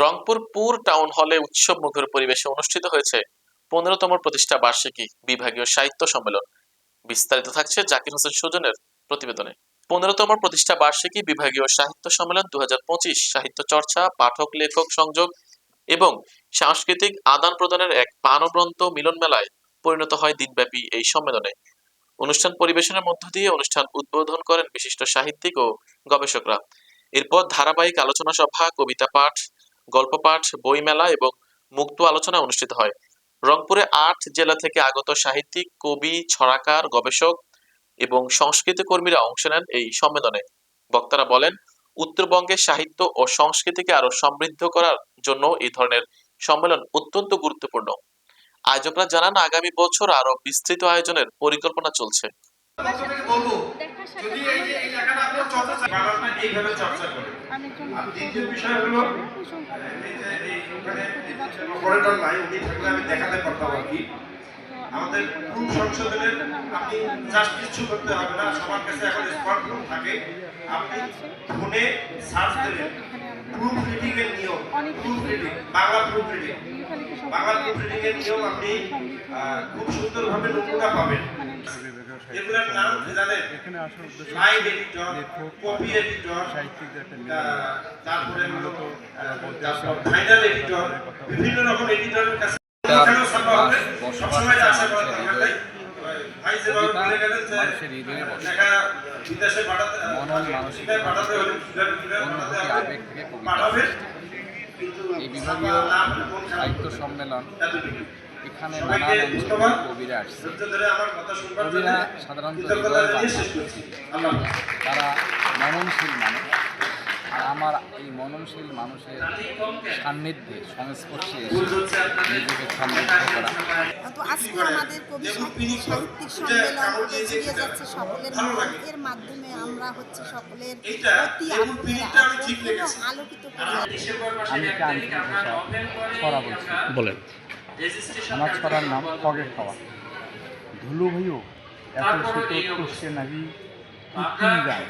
রংপুর পুর টাউন হলে উৎসব মুখর পরিবেশে অনুষ্ঠিত হয়েছে পনেরোতম প্রতিষ্ঠা বার্ষিকী বিভাগীয় সাহিত্য সম্মেলন। বিস্তারিত থাকছে জাকির হোসেন সুজনের প্রতিবেদনে। পনেরোতম প্রতিষ্ঠা বার্ষিকী বিভাগীয় সাহিত্য সম্মেলন দু সাহিত্য চর্চা, পাঠক, লেখক, সংযোগ এবং সাংস্কৃতিক আদান প্রদানের এক প্রাণবন্ত মিলন মেলায় পরিণত হয় দিনব্যাপী এই সম্মেলনে। অনুষ্ঠান পরিবেশনের মধ্য দিয়ে অনুষ্ঠান উদ্বোধন করেন বিশিষ্ট সাহিত্যিক ও গবেষকরা। এরপর ধারাবাহিক আলোচনা সভা, কবিতা পাঠ গল্প পাঠ বইমেলা এবং মুক্ত আলোচনা অনুষ্ঠিত হয়। রংপুরে আট জেলা থেকে আগত সাহিত্যিক, কবি, ছড়াকার, গবেষক এবং সংস্কৃতি কর্মীরা অংশ নেন এই সম্মেলনে। বক্তারা বলেন উত্তরবঙ্গের সাহিত্য ও সংস্কৃতিকে আরও সমৃদ্ধ করার জন্য এই ধরনের সম্মেলন অত্যন্ত গুরুত্বপূর্ণ। আয়োজকরা জানান, আগামী বছর আরও বিস্তৃত আয়োজনের পরিকল্পনা চলছে। যদি এই যে এই লেখাটা আপনার চর্চা বানানটা এইভাবে চর্চা করে আর দ্বিতীয় বিষয় হলো এই যে এই ওখানে অপারেটর নাই উনি থাকলে আমি দেখাতে পারতাম আর কি। আমাদের কোন সংশোধনের আপনি জাস্ট কিছু করতে হবে না সবার কাছে এখন স্মার্টফোন থাকে। আপনি ফোনে সার্চ দেবেন। প্রুফ রিডিং এর নিয়ম proof reading Bangla proof reading Bangla proof reading এর নিয়ম আপনি খুব সুন্দরভাবে নমুনা পাবেন। এগুলোর নাম কি জানেন? এখানে আসার উদ্দেশ্য স্লাইড এডিটর কপি এডিটর সাহিত্যিকদের একটা তারপরে মূলত ফাইনাল এডিটর বিভিন্ন রকম এডিটরের কাছে এখানেও ছাপা হবে। সবসময় আশা করা দরকার নেই। ভাই যেভাবে বলে গেলেন যে মানুষের হৃদয়ে বসে। লেখা বিদেশে পাঠাতে মনন মানসিক বিদেশে পাঠাতে হলে কীভাবে কীভাবে পাঠাতে অনুভূতি হবে আবেগ থেকে কবিতা পাঠাবে কিন্তু এই বিভাগীয় না হলে খারাপ সাহিত্য সম্মেলন? এখানে সবাইকে নানান অঞ্চল কবিরা আসছে। কবিরা সাধারণত। তারা মননশীল মানুষ। আর আমার এই মননশীল মানুষের সান্নিধ্যে সংস্পর্শে এসে নিজেকে সমৃদ্ধ করা। তো আজকে আমাদের কবি সাহিত্যিক সম্মেলন এগিয়ে যাচ্ছে সকলের এর মাধ্যমে আমরা হচ্ছে সকলের অতি আলোকিত আমি একটা আঞ্চলিক ভাষা বলছি। বলেন। আমার ছড়ার নাম পগের খাওয়া। ধুলো ভাইও এত শীত করছে নাকি? গায়